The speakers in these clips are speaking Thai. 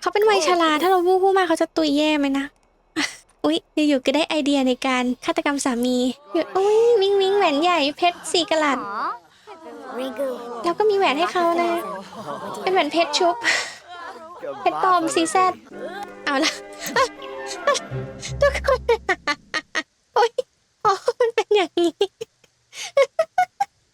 เขาเป็นวัยชราถ้าเราวู้วู้มากเขาจะตุยแย่ไหมนะ อุ๊ยอยู่ๆก็ได้ไอเดียในการฆาตกรรมสามีอยู่อุ้ยวิงวิงแหวนใหญ่เพชรสี่กะลัด Rigu. แล้วก็มีแหวนให้เขานะ เป็นแหวนเพชรชุบ เพชรปลอมซีแซดเอาละทุกคนโอ้ยอ๋อมันเป็นอย่างนี้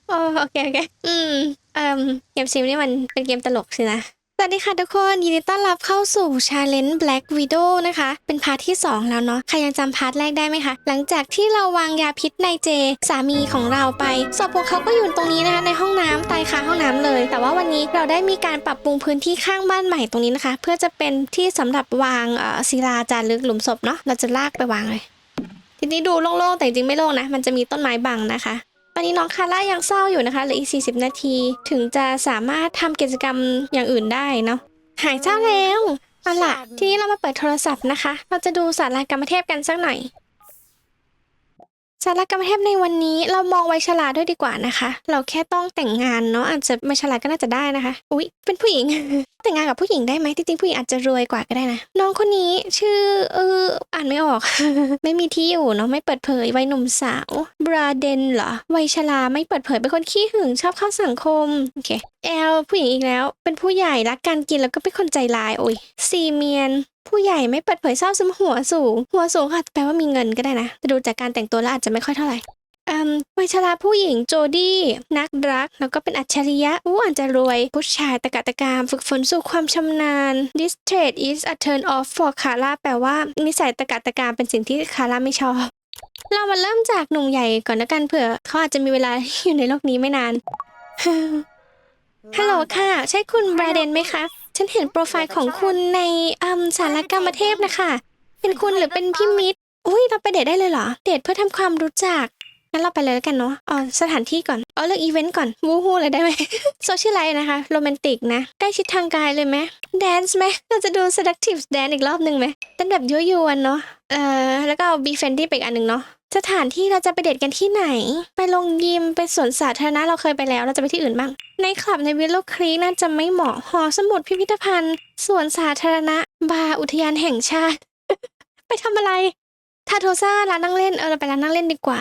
โอ้โอเคโอเค อืมเอ่มเกมซิมนี่มันเป็นเกมตลกสินะ สวัสดีค่ะทุกคนยินดีต้อนรับเข้าสู่ Challenge Black Widow นะคะ เป็นพาร์ทที่ 2 แล้วเนาะใครยังจำพาร์ทแรกได้ไหมคะ หลังจากที่เราวางยาพิษในเจ สามีของเราไปศพของเขาก็อยู่ตรงนี้นะคะ ในห้องน้ำตายคาห้องน้ำเลย แต่ว่าวันนี้เราได้มีการปรับปรุงพื้นที่ข้างบ้านใหม่ตรงนี้นะคะ เพื่อจะเป็นที่สำหรับวางเอ่อศิลาจารึกหลุมศพเนาะเราจะลากไปวางเลย ทีนี้ดูโล่งๆแต่จริงๆไม่โล่งนะมันจะมีต้นไม้บังนะคะ ตอนนี้น้องคาร่ายังเศร้าอยู่นะคะเหลืออีก 40 นาที ถึงจะสามารถทำกิจกรรมอย่างอื่นได้เนาะหายเศร้าแล้วเอาล่ะ ทีนี้เรามาเปิดโทรศัพท์นะคะ เราจะดูสารากรรมเทพกันสักหน่อย สารกรรมเทพในวันนี้เรามองไว้ฉลาดด้วยดีกว่านะคะ เราแค่ต้องแต่งงานเนาะอาจจะไม่ฉลาดก็น่าจะได้นะคะ อุ๊ย เป็นผู้หญิง แต่งงานกับผู้หญิงได้ไหมจริงๆผู้หญิงอาจจะรวยกว่าก็ได้นะ น้องคนนี้ชื่อเอออ่านไม่ออก ไม่มีที่อยู่เนาะไม่เปิดเผยวัยหนุ่มสาวบราเดนเหรอวัยชราไม่เปิดเผยเป็นคนขี้หึงชอบเข้าสังคมโอเคแอลผู้หญิงอีกแล้ว เป็นผู้ใหญ่รักการกินแล้วก็เป็นคนใจร้ายโอ้ยซีเมียน ผู้ใหญ่ไม่เปิดเผยเศร้าซึมหัวสูง หัวสูงค่ะแปลว่ามีเงินก็ได้นะแต่ดูจากการแต่งตัวแล้วอาจจะไม่ค่อยเท่าไหร่อืมวัยชราผู้หญิงโจดี้นักรัก แล้วก็เป็นอัจฉริยะอู้อาจจะรวย ผู้ชายตะกะตะกามฝึกฝนสู่ความชำนาญ This trait is a turn off for Kara แปลว่านิสัยตะกะตะกามเป็นสิ่งที่คาร่าไม่ชอบ เรามาเริ่มจากหนุ่มใหญ่ก่อนแล้วกันเผื่อเขาอาจจะมีเวลาอยู่ในโลกนี้ไม่นานฮัลโหลค่ะ ใช่คุณแบรเดนไหมคะ ฉันเห็นโปรไฟล์ของคุณในอืมสารกรรมเทพนะคะ เป็นคุณหรือเป็นพี่มิตร อุ้ยเราไปเดทได้เลยเหรอ เดทเพื่อทำความรู้จัก งั้นเราไปเลยแล้วกันเนาะอ๋อสถานที่ก่อน เอาเลือกอีเวนต์ก่อน วู้ฮู้เลยได้ไหมโซเชียลไลท์นะคะ โรแมนติกนะ ใกล้ชิดทางกายเลยไหมแดนซ์ไหมเราจะดู seductive dance อีกรอบหนึ่งไหมเต้นแบบยั่วยวนเนาะ เอ่อ แล้วก็เอา be friendly ไปอีกอันหนึ่งเนาะ สถานที่เราจะไปเดทกันที่ไหน ไปลงยิมไปสวนสาธารณะเราเคยไปแล้ว เราจะไปที่อื่นบ้าง ในคลับในวิลโลครีกน่าจะไม่เหมาะหอสมุดพิพิธภัณฑ์สวนสาธารณะ บาร์อุทยานแห่งชาติ ไปทำอะไร ทาโทซ่าร้านนั่งเล่นเออเราไปร้านนั่งเล่นดีกว่า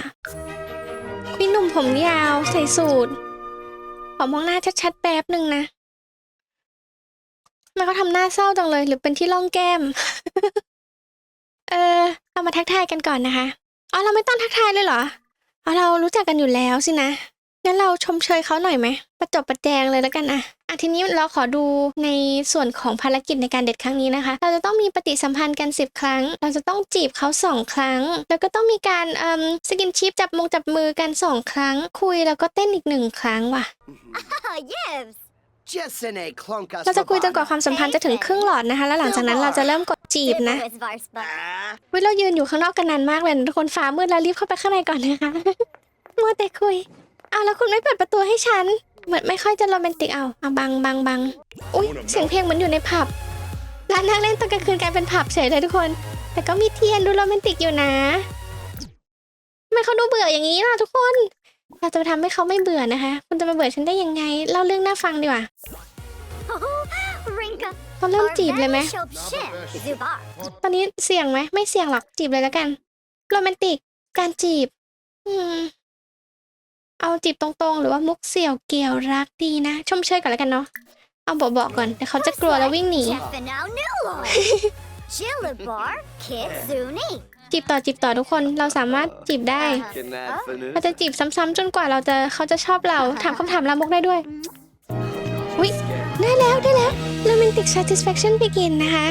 พี่หนุ่มผมยาวใส่สูทขอมองหน้าชัดๆแป๊บหนึ่งนะทำไมเขาทำหน้าเศร้าจังเลย หรือเป็นที่ร่องแก้ม เออเรามาทักทายกันก่อนนะคะ อ๋อเราไม่ต้องทักทายเลยเหรออ๋อเรารู้จักกันอยู่แล้วสินะ งั้นเราชมเชยเขาหน่อยไหม ประจบประแจงเลยแล้วกันอะอะทีนี้เราขอดูในส่วนของภารกิจในการเดทครั้งนี้นะคะ เราจะต้องมีปฏิสัมพันธ์กัน 10 ครั้ง เราจะต้องจีบเขาสองครั้ง แล้วก็ต้องมีการเอ่มสกินชิปจับมงจับมือกันสองครั้ง คุยแล้วก็เต้นอีกหนึ่งครั้งว่ะ Ah, yes. เราจะคุยจนกว่าความสัมพันธ์จะถึงครึ่งหลอดนะคะ แล้วหลังจากนั้นเราจะเริ่มกดจีบนะวิเรายืนอยู่ข้างนอกกันนานมากเลยทุกคนฟ้ามืดแล้วรีบเข้าไปข้างในก่อนนะคะมัวแต่คุยเอาแล้วคุณไม่เปิดประตูให้ฉัน เหมือนไม่ค่อยจะโรแมนติกเอาเอาบังบังบังอุ้ยเสียงเพลงเหมือนอยู่ในผับร้านนั่งเล่นตอนกลางคืนกลายเป็นผับเฉยเลยทุกคน แต่ก็มีเทียนดูโรแมนติกอยู่นะทำไมเขาดูเบื่ออย่างนี้ล่ะทุกคน เราจะทำให้เขาไม่เบื่อนะคะ คุณจะมาเบื่อฉันได้ยังไง เล่าเรื่องน่าฟังดีกว่า Rinka. เราเริ่มจีบเลยไหม Shop Shin. Zubar. ตอนนี้เสี่ยงไหมไม่เสี่ยงหรอกจีบเลยแล้วกันโรแมนติกการจีบ อืม เอาจีบตรงๆ หรือว่ามุกเสี่ยวเกี่ยวรักดีนะ ชมเชยก่อนแล้วกันเนาะเอาบอกๆก่อนเดี๋ยวเขาจะกลัวแล้ววิ่งหนี Now Nuloi. Jilibar Kitsune. จีบต่อจีบต่อทุกคนเราสามารถจีบได้เราจะจีบซ้ำๆจนกว่าเราจะเขาจะชอบเราถามคำถามลามกได้ด้วยอุ้ยได้แล้วได้แล้ว romantic satisfaction begin นะคะ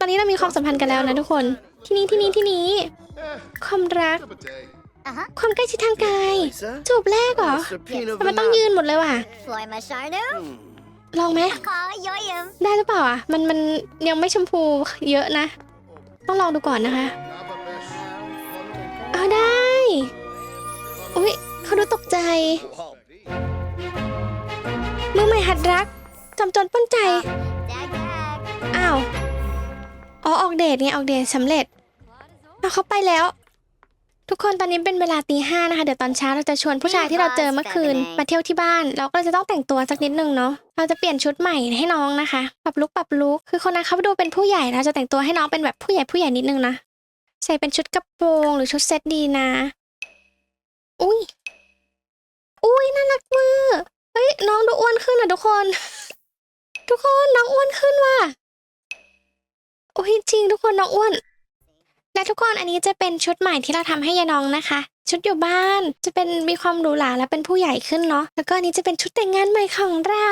ตอนนี้เรามีความสัมพันธ์กันแล้วนะทุกคน ที่นี้ที่นี้ที่นี้ ความรัก Uh-huh. ความใกล้ชิดทางกายจูบแรกเหรอทำไมต้องยืนหมดเลยว่ะ Floy Masharno. ลองไหม Ah, yoyum. ได้หรือเปล่าอะ มันมันยังไม่ชมพูเยอะนะ ต้องลองดูก่อนนะคะ เอาได้ อุ้ยเขาดูตกใจ มือใหม่หัดรักจำจนป้นใจ Dag dag. อ้าว อ๋อออกเดทไงออกเดทสำเร็จเอาเขาไปแล้ว ทุกคนตอนนี้เป็นเวลาตีห้านะคะ เดี๋ยวตอนเช้าเราจะชวนผู้ชายที่เราเจอเมื่อคืนมาเที่ยวที่บ้าน เราก็เลยจะต้องแต่งตัวสักนิดนึงเนาะ เราจะเปลี่ยนชุดใหม่ให้น้องนะคะ ปรับลุกปรับลุก คือคนนั้นเขาดูเป็นผู้ใหญ่เราจะแต่งตัวให้น้องเป็นแบบผู้ใหญ่ผู้ใหญ่นิดนึงนะ ใส่เป็นชุดกระโปรงหรือชุดเซ็ตดีนะ อุ้ย อุ้ยน่ารักเวอร์เฮ้ยน้องดูอ้วนขึ้นอะทุกคน ทุกคนน้องอ้วนขึ้นว่ะโอ้ยจริงทุกคนน้องอ้วน และทุกคนอันนี้จะเป็นชุดใหม่ที่เราทำให้ยายน้องนะคะ ชุดอยู่บ้านจะเป็นมีความหรูหราและเป็นผู้ใหญ่ขึ้นเนาะแล้วก็อันนี้จะเป็นชุดแต่งงานใหม่ของเรา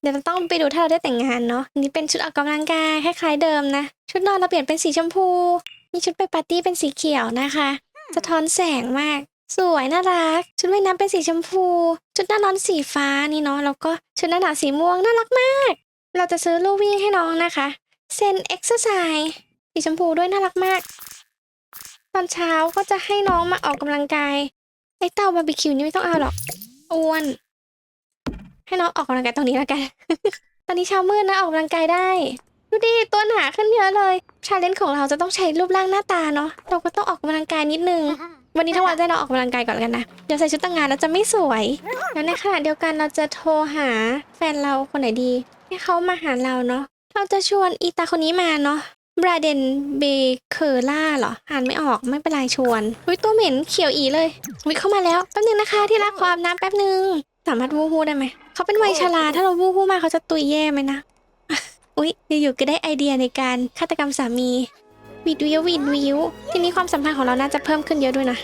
เดี๋ยวเราต้องไปดูถ้าเราได้แต่งงานเนาะอันนี้เป็นชุดออกกำลังกายคล้ายๆเดิมนะ ชุดนอนเราเปลี่ยนเป็นสีชมพู มีชุดไปปาร์ตี้เป็นสีเขียวนะคะ สะท้อนแสงมาก สวยน่ารัก ชุดว่ายน้ำเป็นสีชมพู ชุดหน้านอนสีฟ้านี่เนาะ แล้วก็ชุดหน้าหนาวสีม่วงน่ารักมาก เราจะซื้อลูวี่ให้น้องนะคะ เซนเอ็กซ์ไซส์สีชมพูด้วยน่ารักมาก ตอนเช้าก็จะให้น้องมาออกกำลังกาย ไอเต่าบาร์บีคิวนี่ไม่ต้องเอาหรอก อ้วน ให้น้องออกกำลังกายตรงนี้แล้วกัน ตอนนี้เช้ามืดนะออกกำลังกายได้ ดูดิตัวหนาขึ้นเยอะเลยชาเลนจ์ของเราจะต้องใช้รูปร่างหน้าตาเนาะเราก็ต้องออกกำลังกายนิดนึง วันนี้ทั้งวันจะให้เราออกกำลังกายก่อนแล้วกันนะเดี๋ยวใส่ชุดแต่งงานเราจะไม่สวยแล้วในขณะเดียวกันเราจะโทรหาแฟนเราคนไหนดีให้เขามาหาเราเนาะเราจะชวนอีตาคนนี้มาเนาะบราเดนเบเคอร์ล่าเหรออ่านไม่ออกไม่เป็นไรชวนอุ้ยตัวเหม็นเขียวอีเลยวิเข้ามาแล้วแป๊บนึงนะคะที่รักความน้ำแป๊บนึงสามารถวู้ฮู้ได้ไหมเขาเป็นวัยชราถ้าเราวู้ฮู้มากเขาจะตุยแย่ไหมนะ อุ๊ยอยู่ๆก็ได้ไอเดียในการฆาตกรรมสามีวิดวิววิดวิวทีนี้ความสัมพันธ์ของเราน่าจะเพิ่มขึ้นเยอะด้วยนะ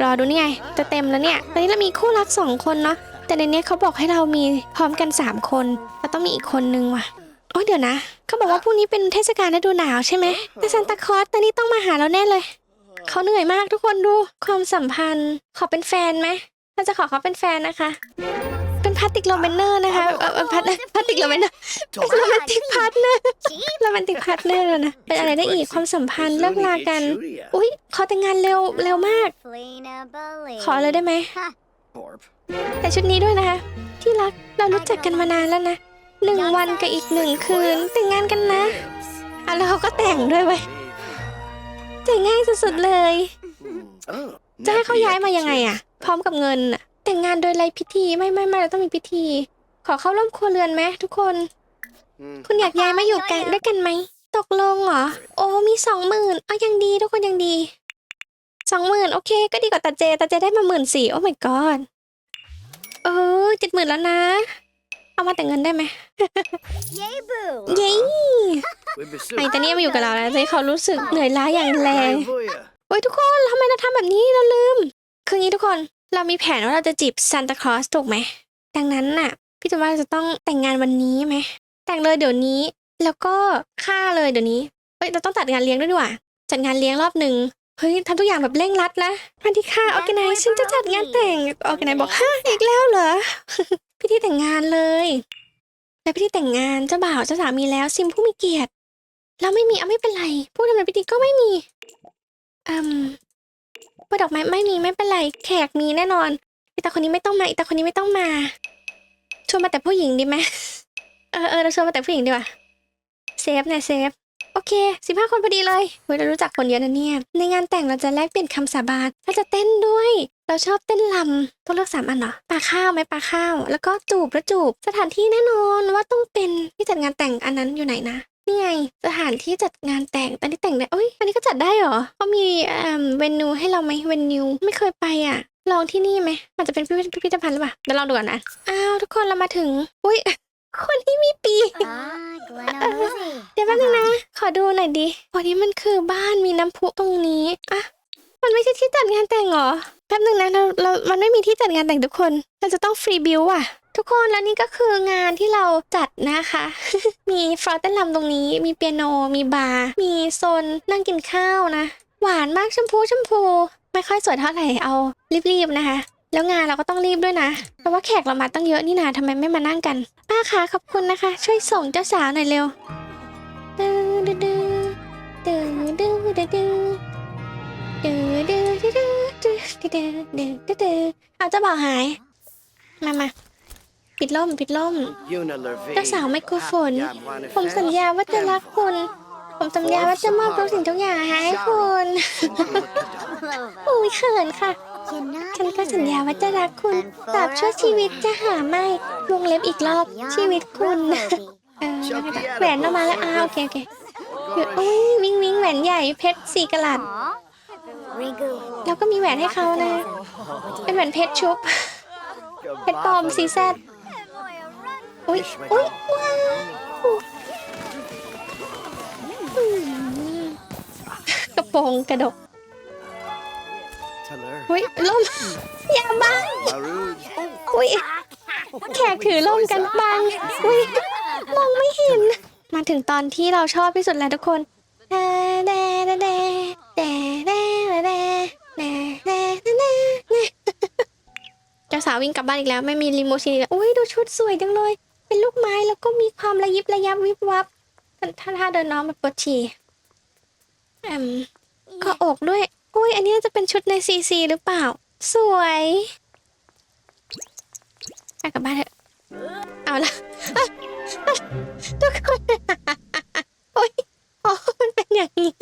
รอดูนี่ไงจะเต็มแล้วเนี่ยตอนนี้เรามีคู่รักสองคนเนาะแต่ในนี้เขาบอกให้เรามีพร้อมกันสามคนแล้วต้องมีอีกคนนึงว่ะโอ้เดี๋ยวนะ เขาบอกว่าพรุ่งนี้เป็นเทศกาลฤดูหนาวใช่ไหมแต่ซานตาคลอสตอนนี้ต้องมาหาเราแน่เลย เขาเหนื่อยมากทุกคนดูความสัมพันธ์ ขอเป็นแฟนไหมเราจะขอเขาเป็นแฟนนะคะ เป็นพาติกโรเมนเนอร์นะคะเออเออพัทพาติกโรเมนเนอร์โรแมนติกพาร์ทเนอร์โรแมนติกพาร์ทเนอร์นะเป็นอะไรได้อีกความสัมพันธ์เลิกลากัน อุ้ยขอแต่งงานเร็วเร็วมาก ขอเลยได้ไหมแต่ชุดนี้ด้วยนะคะ ที่รักเรารู้จักกันมานานแล้วนะหนึ่งวันกับอีกหนึ่งคืนแต่งงานกันนะอะแล้วเขาก็แต่งด้วยเว้ยแต่งง่ายสุดๆเลยจะให้เขาย้ายมายังไงอะพร้อมกับเงินอะ แต่งงานโดยไรพิธีไม่ไม่ไม่เราต้องมีพิธี ขอเข้าร่วมครัวเรือนไหมทุกคนคุณอยากย้ายมาอยู่กันด้วยกันไหม ตกลงเหรอ โอ้มีสองหมื่นเอายังดีทุกคนยังดีสองหมื่นโอเค ก็ดีกว่าตาเจตาเจได้มาหมื่นสี่โอ้ my god เออเจ็ดหมื่นแล้วนะ เอามาแต่งเงินได้ไหม Yay boo! เย้ไอ้ตอนนี้มาอยู่กับเราแล้วจะเขารู้สึกเหนื่อยล้าอย่างแรงโอ้ยทุกคนทำไมเราทำแบบนี้เราลืม คืองี้ทุกคน เรามีแผนว่าเราจะจีบซานตาคลอสถูกไหม ดังนั้นน่ะ พี่จะว่าเราจะต้องแต่งงานวันนี้ไหม แต่งเลยเดี๋ยวนี้ แล้วก็ฆ่าเลยเดี๋ยวนี้เฮ้ยเราต้องจัดงานเลี้ยงด้วยดีกว่า จัดงานเลี้ยงรอบหนึ่งเฮ้ยทำทุกอย่างแบบเร่งรัดนะวันที่ค่าออแกไนฉันจะจัดงานแต่งออแกไนบอกฮะอีกแล้วเหรอ พิธีแต่งงานเลย และพิธีแต่งงานเจ้าบ่าวเจ้าสามีแล้วซิมผู้มีเกียรติ เราไม่มีเอาไม่เป็นไร ผู้ดำเนินพิธีก็ไม่มีอืม ว่าดอกไม้ไม่มีไม่เป็นไรแขกมีแน่นอนอีตาคนนี้ไม่ต้องมาอีตาคนนี้ไม่ต้องมาชวนมาแต่ผู้หญิงดีไหมเออเออเราชวนมาแต่ผู้หญิงดีกว่าเซฟนะเซฟโอเคสิบห้าคนพอดีเลยเฮ้ยเรารู้จักคนเยอะนะเนี่ย ในงานแต่งเราจะแลกเปลี่ยนคำสาบานเราจะเต้นด้วย เราชอบเต้นลำต้องเลือกสามอันเหรอปลาข้าวไหมปลาข้าว แล้วก็จูบแล้วจูบ สถานที่แน่นอนว่าต้องเป็นที่จัดงานแต่งอันนั้นอยู่ไหนนะ นี่ไงสถานที่จัดงานแต่งตอนนี้แต่งได้เอ้ยอันนี้ก็จัดได้เหรอเขามีเอ่อเวนูให้เราไหมเวนิวไม่เคยไปอะ ลองที่นี่ไหมมันจะเป็นพิพิธพิพิธภัณฑ์หรือเปล่าเดี๋ยวลองดูก่อนนะอ้าวทุกคนเรามาถึงอุ้ยคนที่มีปีก Ah, Glenn เดี๋ยวแป๊บนึงนะ ขอดูหน่อยดิวันนี้มันคือบ้านมีน้ำพุตรงนี้อะมันไม่ใช่ที่จัดงานแต่งเหรอแป๊บนึงนะเราเรา มันไม่มีที่จัดงานแต่งทุกคน เราจะต้องฟรีบิวอะ ทุกคนแล้วนี่ก็คืองานที่เราจัดนะคะ มีฟลอร์เต้นรำตรงนี้ มีเปียโน มีบาร์ มีโซนนั่งกินข้าวนะ หวานมากชมพูชมพู ไม่ค่อยสวยเท่าไหร่เอารีบๆนะคะ แล้วงานเราก็ต้องรีบด้วยนะ เพราะว่าแขกเรามาตั้งเยอะนี่นาทำไมไม่มานั่งกัน ป้าคะขอบคุณนะคะ ช่วยส่งเจ้าสาวหน่อยเร็วดื้อดื้อดื้อดื้อดื้อดื้อดื้อดื้อดื้อดื้อดื้อดื้อดื้อดื้อดื้อดื้อเอาเจ้าบ่าวหาย มามา ปิดล่มปิดล่มเจ้าสาวไม่กลัวฝนผมสัญญาว่าจะรักคุณ ผมสัญญาว่าจะมอบทุกสิ่งทุกอย่างให้คุณอุ้ยเขินค่ะ Cannot ฉันก็ be สัญญาว่าจะรักคุณ and ตราบชั่วชีวิตจะหา forever ไม่วงเล็บอีกรอบ beyond ชีวิตคุณ Rofobi. เออแหวนออกมาแล้วอ้าวโอเคโอเคคืออุ้ยวิงวิงแหวนใหญ่เพชรสี่กะลัด Aw. Ringu. แล้วก็มีแหวนให้เขานะ เป็นแหวนเพชรชุบ เพชรปลอมซีแซด อุ้ยอุ้ยว้าวอืมกระโปรงกระดก Taler. อุ้ยล่มอย่าบัง Maroon. อุ้ยแขกถือล่มกันบังอุ้ยมองไม่เห็น มาถึงตอนที่เราชอบที่สุดแล้วทุกคนแดแดแดแดแดแดแดแดแดแดแดเจ้าสาววิ่งกลับบ้านอีกแล้ว ไม่มีลิมูซีนอีกแล้วอุ้ยดูชุดสวยจังเลย เป็นลูกไม้แล้วก็มีความระยิบระยับวิบวับถ้าถ้าเดินน้องแบบปวดฉี่อืมก็อกด้วย อุ้ย อันนี้น่าจะเป็นชุดในซีซีหรือเปล่า สวยไปกลับบ้านเถอะ เอาละทุกคนโอ้ยอ๋อมันเป็นอย่างนี้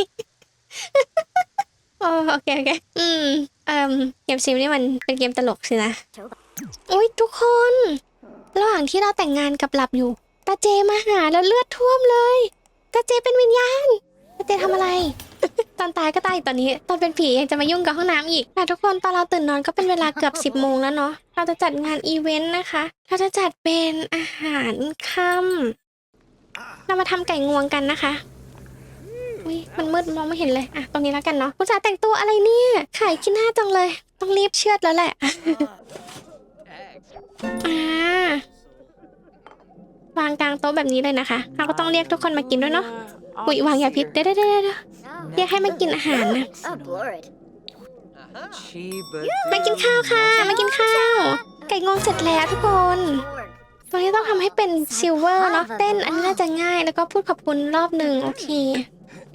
โอ้โอเคโอเค อืมเอ่มเกมซิมนี่มันเป็นเกมตลกสินะ อุ้ยทุกคน ระหว่างที่เราแต่งงานกับหลับอยู่ ตาเจมาหาแล้วเลือดท่วมเลย ตาเจเป็นวิญญาณ ตาเจทำอะไร ตอนตายก็ตายตอนนี้ ตอนเป็นผียังจะมายุ่งกับห้องน้ำอีกค่ะทุกคนตอนเราตื่นนอนก็เป็นเวลาเกือบ 10โมงแล้วเนาะ เราจะจัดงานอีเวนต์นะคะ เราจะจัดเป็นอาหารค่ำเรามาทำไก่งวงกันนะคะอุ้ยมันมืดมองไม่เห็นเลย อะ ตรงนี้แล้วกันเนาะคุณจ๋าแต่งตัวอะไรเนี่ย ขายขี้หน้าจังเลย ต้องรีบเชือดแล้วแหละ อ่าวางกลางโต๊ะแบบนี้เลยนะคะเราก็ต้องเรียกทุกคนมากินด้วยเนาะอุ้ยวางยาพิษเดี๋ยวเดี๋ยวเดี๋ยวเดี๋ยวเรียกให้มากินอาหารนะ Oh, Lord. มากินข้าวค่ะ มากินข้าว ไก่งวงเสร็จแล้วทุกคน Lord. ตรงนี้ต้องทำให้เป็นซิลเวอร์เนาะเต้นอันนี้น่าจะง่ายแล้วก็พูดขอบคุณรอบหนึ่งโอเค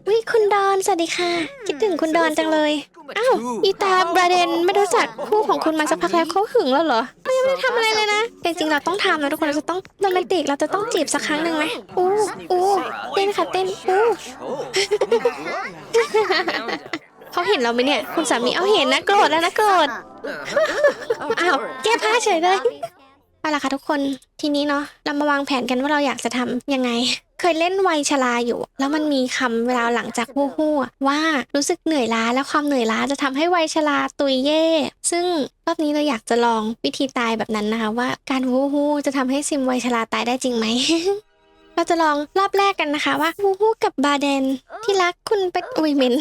วิคุณดอนสวัสดีค่ะ คิดถึงคุณดอนจังเลย อ้าวอีตาบราเดนไม่รู้จักคู่ของคุณมาสักพักแล้วเขาหึงแล้วเหรอเขายัง ไม่ได้ทำอะไรเลยนะ แต่จริงๆเราต้องทำนะทุกคนเราจะต้องโรแมนติกเราจะต้องจีบสักครั้งหนึ่งไหมอู้อู้เต้นค่ะเต้นอู้เขาเห็นเราไหมเนี่ย คุณสามีเอาเห็นนะโกรธแล้วนะโกรธอ้าวแก้ผ้าเฉยเลยเอาล่ะค่ะทุกคนทีนี้เนาะเรามาวางแผนกันว่าเราอยากจะทำยังไง เคยเล่นวัยชราอยู่ แล้วมันมีคำเวลาหลังจากฮู้ฮู้อะว่ารู้สึกเหนื่อยล้าแล้วความเหนื่อยล้าจะทำให้วัยชราตุยเย่ซึ่งรอบนี้เราอยากจะลองวิธีตายแบบนั้นนะคะว่าการฮู้ฮู้จะทำให้ซิมวัยชราตายได้จริงไหมเราจะลองรอบแรกกันนะคะว่าฮู้ฮู้กับบาเดนที่รักคุณไปอุ้ยเหม็น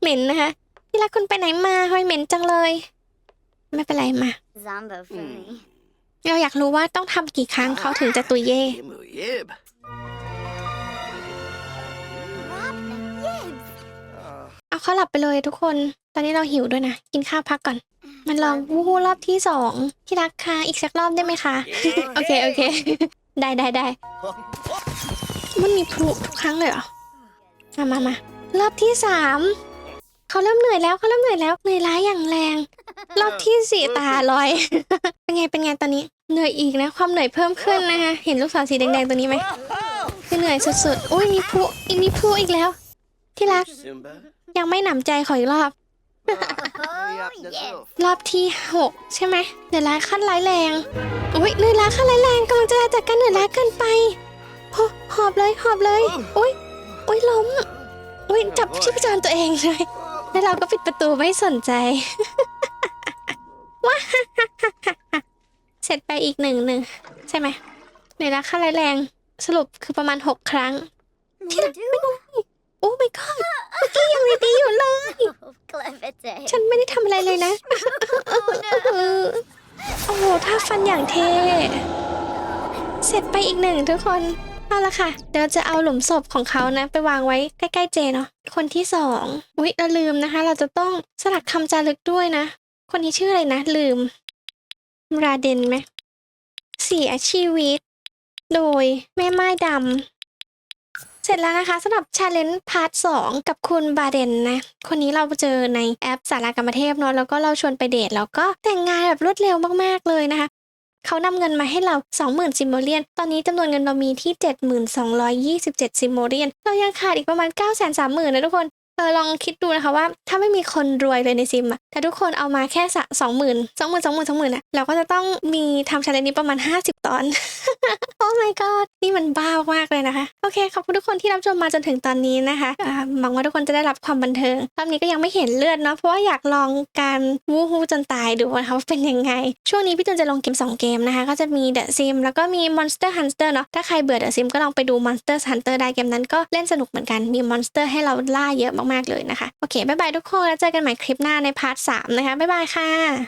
เหม็นนะคะ ที่รักคุณไปไหนมาทำไมเหม็นจังเลย ไม่เป็นไรมา Zombo for me. เราอยากรู้ว่าต้องทำกี่ครั้งเขาถึงจะตุยเย่ หลับไปเลยทุกคน ตอนนี้เราหิวด้วยนะ กินข้าวพักก่อน มันลองวู้ฮู้รอบที่สองที่รักค่ะอีกสักรอบได้ไหมคะ โอเค โอเค ได้ได้ได้ มันมีพลุทุกครั้งเลยเหรอ มามามารอบที่สามเขาเริ่มเหนื่อยแล้วเขาเริ่มเหนื่อยแล้วเหนื่อยล้าอย่างแรง รอบที่สี่ตาลอย เป็นไงเป็นไงตอนนี้เหนื่อยอีกนะ ความเหนื่อยเพิ่มขึ้นนะคะเห็นลูกศรสีแดงๆตัวนี้ไหมคือเหนื่อยสุดๆอุ้ยมีพลุอีกมีพลุอีกแล้ว ที่รัก Simba. ยังไม่หนำใจขออีกรอบ Hurry Oh, up, yes. Nazo. รอบที่หกใช่ไหมเหนื่อยล้าขั้นร้ายแรงอุ้ยเหนื่อยล้าขั้นร้ายแรงกำลังจะจากการเหนื่อยล้าเกินไปโหหอบเลยหอบเลยอุ้ยอุ้ยล้มอุ้ยจับชีพจรตัวเองเลยแล้วเราก็ปิดประตูไม่สนใจว้าเสร็จไปอีกหนึ่งหนึ่งใช่ไหมเหนื่อยล้าขั้นร้ายแรงสรุปคือประมาณหกครั้งโอ้ my god เมื่อกี้ยังดีๆอยู่เลย Oh, clever day. ฉันไม่ได้ทำอะไรเลยนะ Oh, no. โอ้โหท่าฟันอย่างเท่ เสร็จไปอีกหนึ่งทุกคน เอาละค่ะ เดี๋ยวจะเอาหลุมศพของเขานะ ไปวางไว้ใกล้ๆเจเนาะ คนที่สองอุ๊ยเราลืมนะคะ เราจะต้องสลักคำจารึกด้วยนะ คนนี้ชื่ออะไรนะ ลืม ราเดนไหมเสียชีวิต โดยแม่ไม้ดำเส ร็จแล้วนะคะสำหรับชาเลนจ์พาร์ทสองกับคุณบาเดนนะ คนนี้เราเจอในแอปสารากรรมเทพเนาะแล้วก็เราชวนไปเดทแล้วก็แต่งงานแบบรวดเร็วมากๆเลยนะคะเขานำเงินมาให้เรา 20,000 ซิมโบเลียน ตอนนี้จำนวนเงินเรามีที่ 72,227 ซิมโบเลียน เรายังขาดอีกประมาณ 930,000 นะทุกคน อลองคิดดูนะคะว่า ถ้าไม่มีคนรวยเลยในซิมอะแต่ทุกคนเอามาแค่สองหมื่นสองหมื่นสองหมื่นสองหมื่นอะเราก็จะต้องมีทำชาเลนจ์นี้ประมาณ 50 ตอน โอ้ my god นี่มันบ้ามากเลยนะคะ โอเค ขอบคุณทุกคนที่รับชมมาจนถึงตอนนี้นะคะหวังว่าทุกคนจะได้รับความบันเทิงรอบนี้ก็ยังไม่เห็นเลือดเนาะเพราะว่าอยากลองการวูฮูจนตายดูนะคะว่าเป็นยังไง ช่วงนี้พี่จูนจะลงเกม 2 เกมนะคะ ก็จะมี The Sim แล้วก็มี Monster Hunter เนาะถ้าใครเบื่อ The Sim ก็ลองไปดู Monster Hunter ได้เกมนั้นก็เล่นสนุกเหมือนกันมีมอนสเตอร์ให้เราล่าเยอะมากๆเลยนะคะ โอเค บ๊ายบายทุกคน แล้วเจอกันใหม่คลิปหน้าในพาร์ท3นะคะ บ๊ายบายค่ะ